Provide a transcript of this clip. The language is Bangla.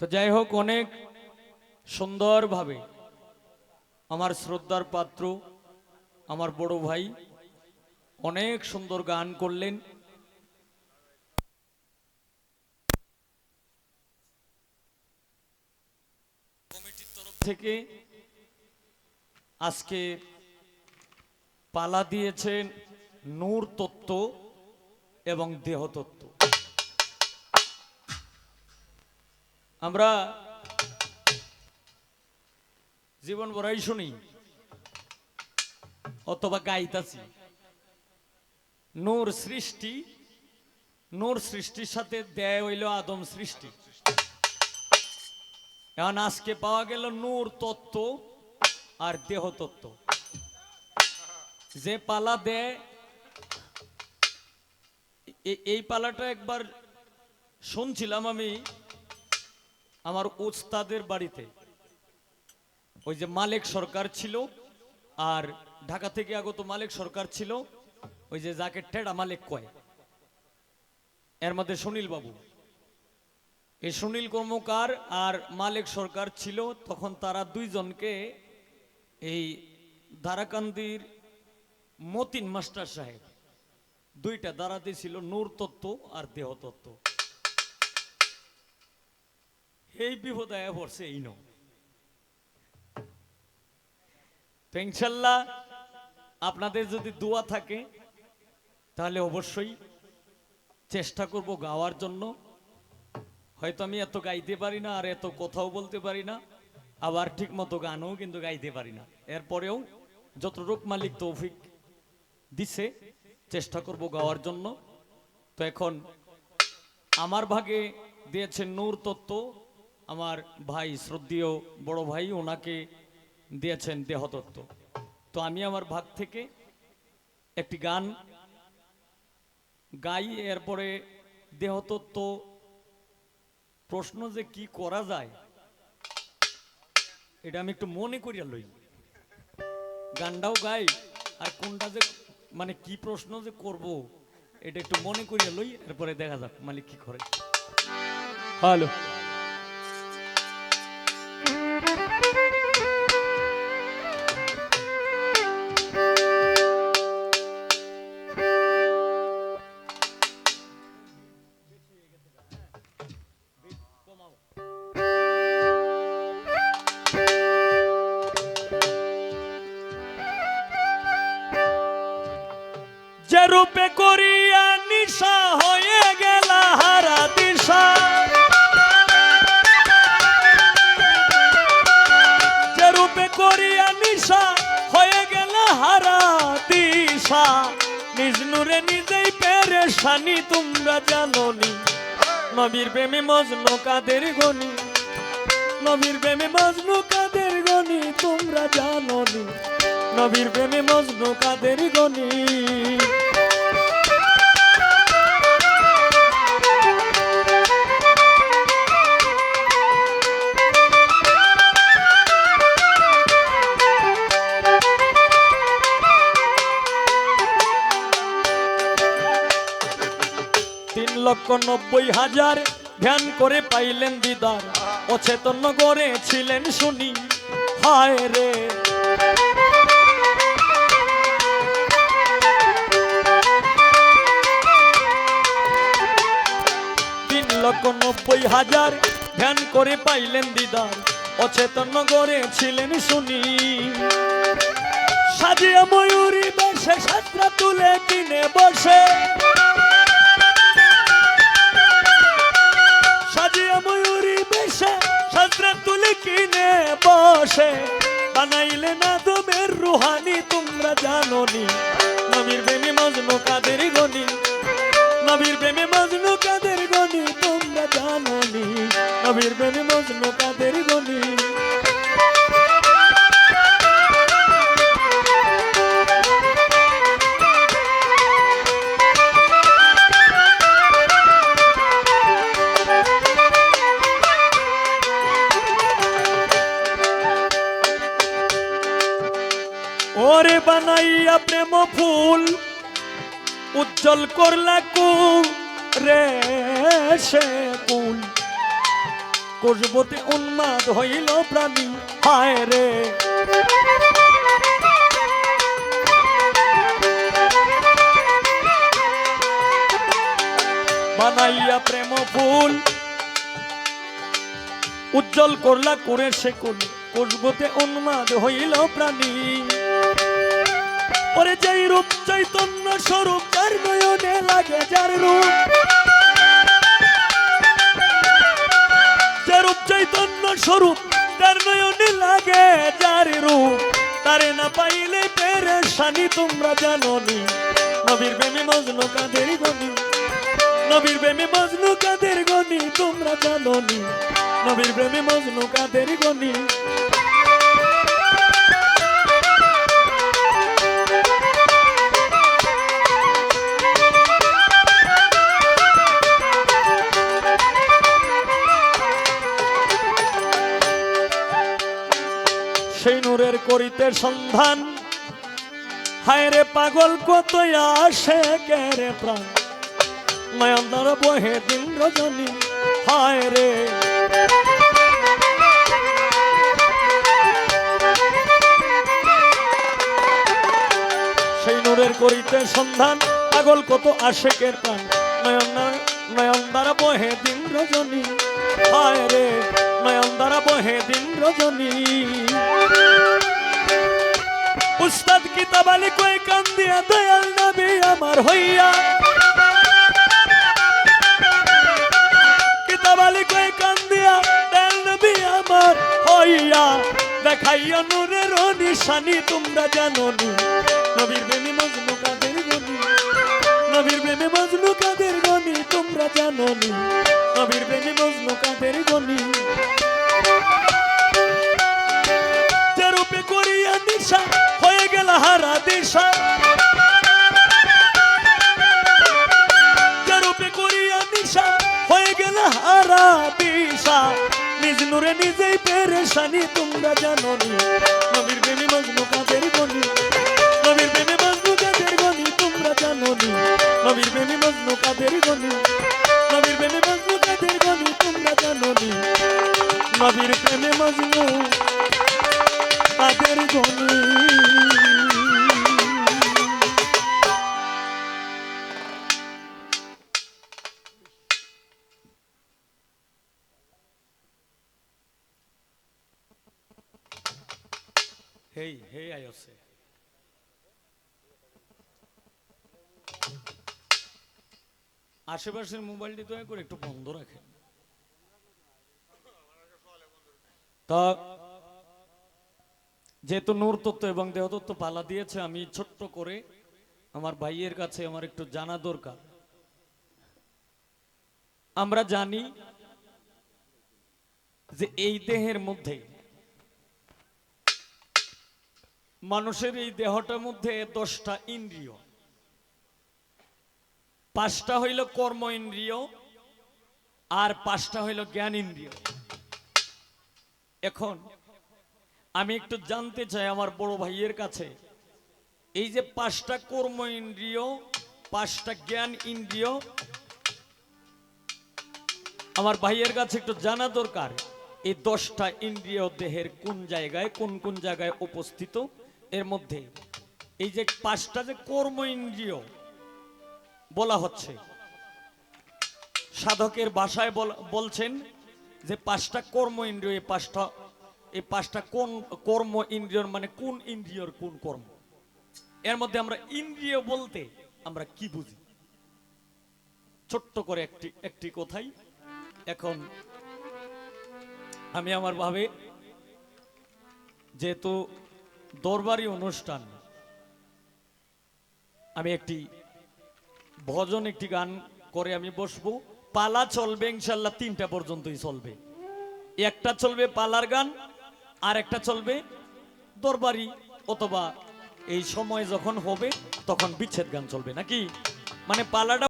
তো যাই হোক, অনেক সুন্দরভাবে আমার শ্রদ্ধার পাত্র, আমার বড় ভাই অনেক সুন্দর গান করলেন। কমিটির তরফ থেকে আজকে পালা দিয়েছেন নূর তত্ত্ব এবং দেহতত্ত্ব আমরা জীবন ভরাই শুনি, অথবা গাইতাছি। নূর সৃষ্টি, নূর সৃষ্টির সাথে দেয় হইল আদম সৃষ্টি। এখন আজকে পাওয়া গেল নূর তত্ত্ব আর দেহ তত্ত্ব। যে পালা দেয় এই পালাটা একবার শুনছিলাম আমি। আমার উস্তাদের বাড়িতে। ওই যে মালিক সরকার ছিল, আর ঢাকা থেকে আগত মালিক সরকার ছিল, ওই যে যাকে টেডা মালিক কয়। এর মধ্যে সুনীল বাবু। এই সুনীল কর্মকার আর মালিক সরকার ছিল, তখন তারা দুইজনকে এই ধারাকান্দির মতিন মাস্টার সাহেব, দুইটা দাঁড়াতে ছিল নূর তত্ত্ব আর দেহ তত্ত্ব। এই বিপদ আয়া পড়ছে, এই নো তো ইনশাল্লাহ আপনাদের যদি দোয়া থাকে, তাহলে অবশ্যই চেষ্টা করব গাওয়ার জন্য। হয়তো আমি এত গাইতে পারি না, আর এত কথাও বলতে পারি না, আবার ঠিক মতো গানও কিন্তু গাইতে পারি না। এরপরেও যতটুক মালিক তৌফিক দিছে, চেষ্টা করব গাওয়ার জন্য। তো এখন আমার ভাগে দিয়েছেন নূর তত্ত্ব। আমার ভাই শ্রদ্ধেয় বড় ভাই ওনাকে দিয়েছেন দেহতত্ত্ব। তো আমি আমার ভাগ থেকে একটি গান গাই, এরপরে দেহতত্ত্ব প্রশ্ন যে কি করা যায়, এটা আমি একটু মনে করিয়া লই। গানটাও গাই, আর কোনটা যে মানে কি প্রশ্ন যে করব, এটা একটু মনে করিয়া লই, এরপরে দেখা যাক মালিক কি করে। হ্যালো। যে পেরেশানি তোমরা জাননি। নবীর প্রেমে মজনু কাদের গনি? নবীর প্রেমে মজনু কাদের গনি তোমরা জাননি? নবীর প্রেমে মজনু কাদের গনি? লক্ষ নব্বই হাজার। ধ্যান করে পাইলেন দিদার, অচেতন ছিলেন শুনি। হায় রে। তিন লক্ষ নব্বই হাজার। ধ্যান করে পাইলেন দিদার, অচেতন ছিলেন শুনি। সাজিয়া ময়ূরী বসে সাতরা তুলে কিনে বসে। বসে বানাইলে না তোমের রুহানি, তোমরা জানোনি। নবীর প্রেমে মজনু, কাদের গনি? নবীর প্রেমে মজনু, কাদের গনি? তোমরা জানোনি। নবীর প্রেমে মজনু, কাদের গনি? ওরে বানাইয়া প্রেম ফুল, উজ্জ্বল করলা কু রে সে কুল। কোষবতে উন্মাদ হইল প্রাণী, হায় রে। বানাইয়া প্রেম ফুল, উজ্জ্বল করলা করে সে কুল। কোষবতে উন্মাদ হইল প্রাণী। ওরে যেই রূপ চৈতন্য স্বরূপ যার নয়নে লাগে যার রূপ। যে রূপ চৈতন্য স্বরূপ, তার নয়নে লাগে যার রূপ। তারে না পাইলে পেরেশানি তোমরা জাননি। নবীর প্রেমে মজনু কাদের গনি। নবীর প্রেমে মজনু কাদের গনি তোমরা জাননি। নবীর প্রেমে মজনু কাদের গনি। সেই নূরের করিতে সন্ধান। হায় রে পাগল কত আসে কে রে প্রাণ। নয়নদার বহে দিন রজনী হায় রে সেই নূরের করিতে সন্ধান, পাগল কত আশেকের প্রাণ। নয়নদার নয়নদার বহে দিন রজনী হায় রে বহে দিন রজনী। উস্তাদ কিতাব আলী কই কান দিয়া দয়াল নবী আমার হইয়া? কিতাব আলী কই কান দিয়া দয়াল নবী আমার হইয়া? দেখাইয়া নূরের নিশানি, তোমরা জানো নবীর প্রেমী মজনু কাদের নবীর প্রেমী মজনু কাদের নিজ নূরে নিজেই পেরেশানি, তোমরা জানো নি নবীর প্রেমী মজনু কাদের গনি নবীর প্রেমী মজনু কাদের গনি তোমরা জানো নি নবীর প্রেমী মজনু কাদের গনি নবীর প্রেমী মজনু কাদের গনি তোমরা জানো নবীর প্রেমে মজনু কাদের গনি আশেপাশের মোবাইলটি দয়া করে একটু বন্ধ রাখেন। তা যেহেতু নূর তত্ত্ব এবং দেহতত্ত্ব পালা দিয়েছে, আমি ছোট্ট করে আমার ভাইয়ের কাছে আমার একটু জানা দরকার। আমরা জানি যে এই দেহের মধ্যে, মানুষের এই দেহটার মধ্যে দশটা ইন্দ্রিয়। পাঁচটা হইল কর্ম ইন্দ্রিয় আর পাঁচটা হইল জ্ঞান ইন্দ্রিয়। এখন আমি একটু জানতে চাই আমার বড় ভাইয়ের কাছে, এই যে পাঁচটা কর্ম ইন্দ্রিয়, পাঁচটা জ্ঞান ইন্দ্রিয়, আমার ভাইয়ের কাছে একটু জানা দরকার, এই দশটা ইন্দ্রিয় দেহের কোন জায়গায়, কোন কোন জায়গায় উপস্থিত? এর মধ্যে এই যে পাঁচটা যে কর্ম ইন্দ্রিয় বলা হচ্ছে। সাধকের ভাষায় বলছেন যে পাঁচটা কর্ম ইন্দ্রিয়, এই পাঁচটা এই পাঁচটা কোন কর্ম ইন্দ্রিয়র মানে কোন ইন্দ্রিয়র কোন কর্ম? এর মধ্যে আমরা ইন্দ্রিয় বলতে আমরা কি বুঝি? ছোট্ট করে একটি একটি কথাই। এখন আমি আমার ভাবে যেহেতু দরবারি অনুষ্ঠান, আমি একটি ভজন একটি গান করে আমি বসবো। পালা চলবে ইনশাল্লাহ তিনটা পর্যন্তই চলবে। একটা চলবে পালার গান আর একটা চলবে দরবারি অথবা এই সময় যখন হবে, তখন বিচ্ছেদ গান চলবে, নাকি? মানে পালাটা